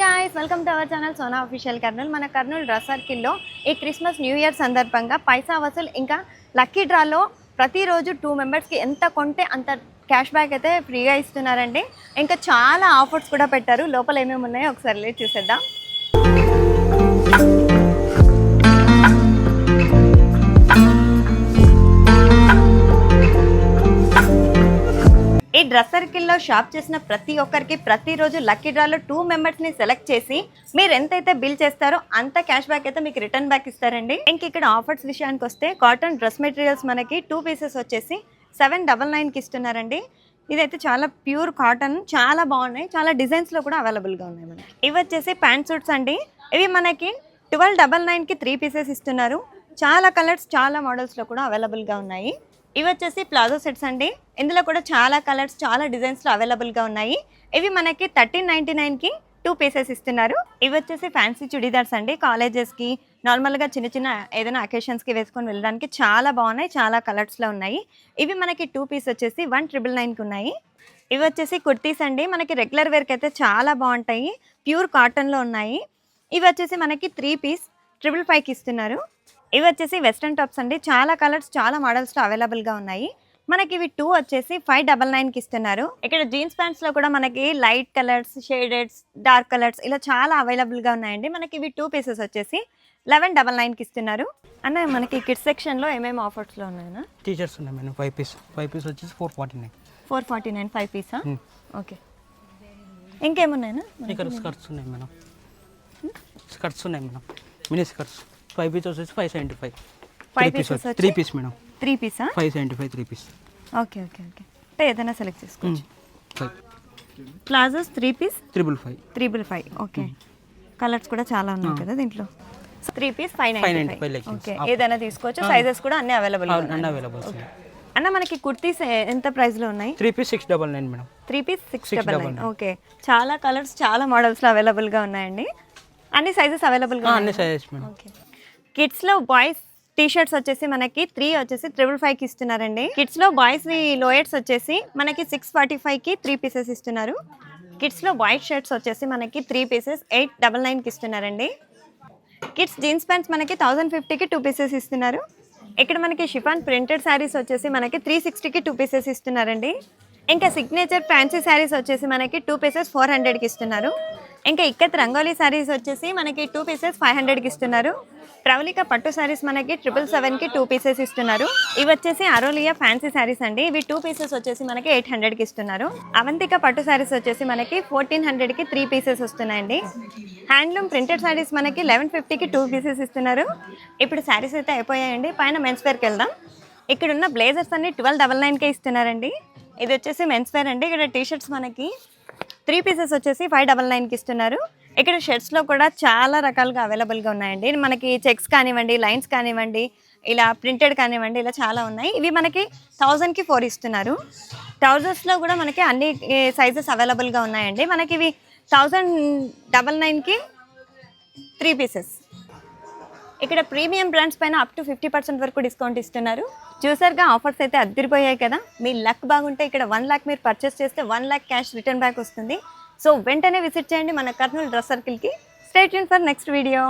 Guys welcome to our channel Sona official Kurnool మన Kurnool dress సర్కిల్లో ఈ క్రిస్మస్ న్యూ ఇయర్ సందర్భంగా పైసా వసూలు ఇంకా లక్కీ డ్రాలో ప్రతిరోజు టూ మెంబర్స్కి ఎంత కొంటే అంత క్యాష్ బ్యాక్ అయితే ఫ్రీగా ఇస్తున్నారండి. ఇంకా చాలా ఆఫర్స్ కూడా పెట్టారు. లోపల ఏమేమి ఉన్నాయో ఒకసారి లేట్ చూసేద్దాం. డ్రెస్ సర్కిల్లో షాప్ చేసిన ప్రతి ఒక్కరికి ప్రతిరోజు లక్కీ డ్రాలో టూ మెంబర్స్ని సెలెక్ట్ చేసి మీరు ఎంతైతే బిల్ చేస్తారో అంత క్యాష్ బ్యాక్ అయితే మీకు రిటర్న్ బ్యాక్ ఇస్తారండి. ఇంక ఇక్కడ ఆఫర్స్ విషయానికి వస్తే కాటన్ డ్రెస్ మెటీరియల్స్ మనకి టూ పీసెస్ వచ్చేసి సెవెన్ డబల్ నైన్కి ఇస్తున్నారండి. ఇదైతే చాలా ప్యూర్ కాటన్ చాలా బాగున్నాయి చాలా డిజైన్స్లో కూడా అవైలబుల్గా ఉన్నాయి మనకి. ఇవి వచ్చేసి ప్యాంట్ సూట్స్ అండి. ఇవి మనకి ట్వెల్వ్ డబల్ నైన్కి త్రీ పీసెస్ ఇస్తున్నారు. చాలా కలర్స్ చాలా మోడల్స్లో కూడా అవైలబుల్గా ఉన్నాయి. ఇవి వచ్చేసి ప్లాజో సెట్స్ అండి. ఇందులో కూడా చాలా కలర్స్ చాలా డిజైన్స్లో అవైలబుల్గా ఉన్నాయి. ఇవి మనకి థర్టీన్ నైంటీ నైన్కి టూ పీసెస్ ఇస్తున్నారు. ఇవి వచ్చేసి ఫ్యాన్సీ చుడీదార్స్ అండి. కాలేజెస్కి నార్మల్గా చిన్న చిన్న ఏదైనా అకేషన్స్కి వేసుకొని వెళ్ళడానికి చాలా బాగున్నాయి చాలా కలర్స్లో ఉన్నాయి. ఇవి మనకి టూ పీస్ వచ్చేసి వన్ ట్రిపుల్ నైన్కి ఉన్నాయి. ఇవి వచ్చేసి కుర్తీస్ అండి. మనకి రెగ్యులర్ వేర్కి అయితే చాలా బాగుంటాయి. ప్యూర్ కాటన్లో ఉన్నాయి. ఇవి వచ్చేసి మనకి త్రీ పీస్ ట్రిపుల్ ఫైవ్కి ఇస్తున్నారు. ఇవి వచ్చేసి వెస్ట్రన్ టాప్స్ అండి. చాలా కలర్స్ చాలా మోడల్స్లో అవైలబుల్గా ఉన్నాయి. మనకి ఇవి టూ వచ్చేసి ఫైవ్ డబల్ నైన్కి ఇస్తున్నారు. ఇక్కడ జీన్స్ ప్యాంట్స్లో కూడా మనకి light colours shades dark colours ఇలా చాలా అవైలబుల్గా ఉన్నాయండి. మనకి ఇవి టూ పీసెస్ వచ్చేసి లెవెన్ డబల్ నైన్కి ఇస్తున్నారు. అన్న మనకి కిడ్స్ సెక్షన్లో ఏమేమి ఆఫర్స్లో ఉన్నాయన్నా? టీషర్ట్స్ ఉన్నాయి madam five piece. Five piece వచ్చేసి four forty nine. Four forty nine five Pisa? Okay. ఇంకేమున్నాయన్నా? ఇక్కడ స్కర్ట్స్ ఉన్నాయి మేడం. స్కర్ట్స్ ఉన్నాయి madam. Mini skirts. Five piece వచ్చేసి five seventy five Five piece three? Piece madam three Pisa five seventy five three piece okay okay okay అంటే ఏదైనా select చేసుకోవచ్చు. Five palazzos three piece triple five triple five okay colours కూడా చాలా ఉన్నాయి కదా దీంట్లో. Three piece five five nine five okay ఏదైనా తీసుకోవచ్చు. సైజెస్ కూడా అన్ని అవైలబుల్ అన్నీ అవైలబుల్ అన్న మనకి కుర్తీస్ ఎంత ప్రైస్లో ఉన్నాయి three piece six double nine madam three piece six double nine. Okay చాలా కలర్స్ చాలా మోడల్స్లో అవైలబుల్గా ఉన్నాయండి. అన్ని సైజెస్ అవైలబుల్గా అన్ని సైజెస్ మేడం ఓకే కిడ్స్లో బాయ్స్ టీ షర్ట్స్ వచ్చేసి మనకి త్రీ వచ్చేసి త్రిబుల్ ఫైవ్కి ఇస్తున్నారండి. కిడ్స్లో బాయ్స్వి లోయర్స్ వచ్చేసి మనకి సిక్స్ ఫార్టీ ఫైవ్కి త్రీ పీసెస్ ఇస్తున్నారు. కిడ్స్లో వైట్ షర్ట్స్ వచ్చేసి మనకి త్రీ పీసెస్ ఎయిట్ డబల్ నైన్కి ఇస్తున్నారండి. కిడ్స్ జీన్స్ ప్యాంట్స్ మనకి థౌసండ్ ఫిఫ్టీకి టూ పీసెస్ ఇస్తున్నారు. ఇక్కడ మనకి షిఫాన్ ప్రింటెడ్ శారీస్ వచ్చేసి మనకి త్రీ సిక్స్టీకి టూ పీసెస్ ఇస్తున్నారండి. ఇంకా సిగ్నేచర్ ఫ్యాన్సీ శారీస్ వచ్చేసి మనకి టూ పీసెస్ ఫోర్ హండ్రెడ్కి ఇస్తున్నారు. ఇంకా ఇక్కత్ రంగోలీ శారీస్ వచ్చేసి మనకి టూ పీసెస్ ఫైవ్ హండ్రెడ్కి ఇస్తున్నారు. ప్రవళిక పట్టు శారీస్ మనకి ట్రిపుల్ సెవెన్కి టూ పీసెస్ ఇస్తున్నారు. ఇవి వచ్చేసి అరోలియా ఫ్యాన్సీ శారీస్ అండి. ఇవి టూ పీసెస్ వచ్చేసి మనకి ఎయిట్ హండ్రెడ్కి ఇస్తున్నారు. అవంతిక పట్టు శారీస్ వచ్చేసి మనకి ఫోర్టీన్ హండ్రెడ్కి త్రీ పీసెస్ వస్తున్నాయండి. హ్యాండ్లూమ్ ప్రింటెడ్ శారీస్ మనకి లెవెన్ ఫిఫ్టీకి టూ పీసెస్ ఇస్తున్నారు. ఇప్పుడు శారీస్ అయితే అయిపోయాయండి. పైన మెన్స్ వేర్కి వెళ్దాం. ఇక్కడ ఉన్న బ్లేజర్స్ అన్ని ట్వెల్వ్ డబల్ నైన్కే ఇస్తున్నారండి. ఇది వచ్చేసి మెన్స్ వేర్ అండి. ఇక్కడ టీ షర్ట్స్ మనకి త్రీ పీసెస్ వచ్చేసి ఫైవ్ డబల్ నైన్కి ఇస్తున్నారు. ఇక్కడ షర్ట్స్లో కూడా చాలా రకాలుగా అవైలబుల్గా ఉన్నాయండి. మనకి చెక్స్ కానివ్వండి లైన్స్ కానివ్వండి ఇలా ప్రింటెడ్ కానివ్వండి ఇలా చాలా ఉన్నాయి. ఇవి మనకి థౌజండ్కి ఫోర్ ఇస్తున్నారు. ట్రౌజర్స్లో కూడా మనకి అన్ని సైజెస్ అవైలబుల్గా ఉన్నాయండి. మనకి ఇవి థౌజండ్ డబల్ నైన్కి త్రీ పీసెస్. ఇక్కడ ప్రీమియం బ్రాండ్స్ పైన అప్ టు ఫిఫ్టీ పర్సెంట్ వరకు డిస్కౌంట్ ఇస్తున్నారు. చూసారుగా ఆఫర్స్ అయితే అద్దరిపోయాయి కదా. మీ లక్ బాగుంటే ఇక్కడ వన్ ల్యాక్ మీరు పర్చేస్ చేస్తే one lakh cash return back వస్తుంది. సో వెంటనే విజిట్ చేయండి మన Kurnool dress సర్కిల్కి. Stay for next video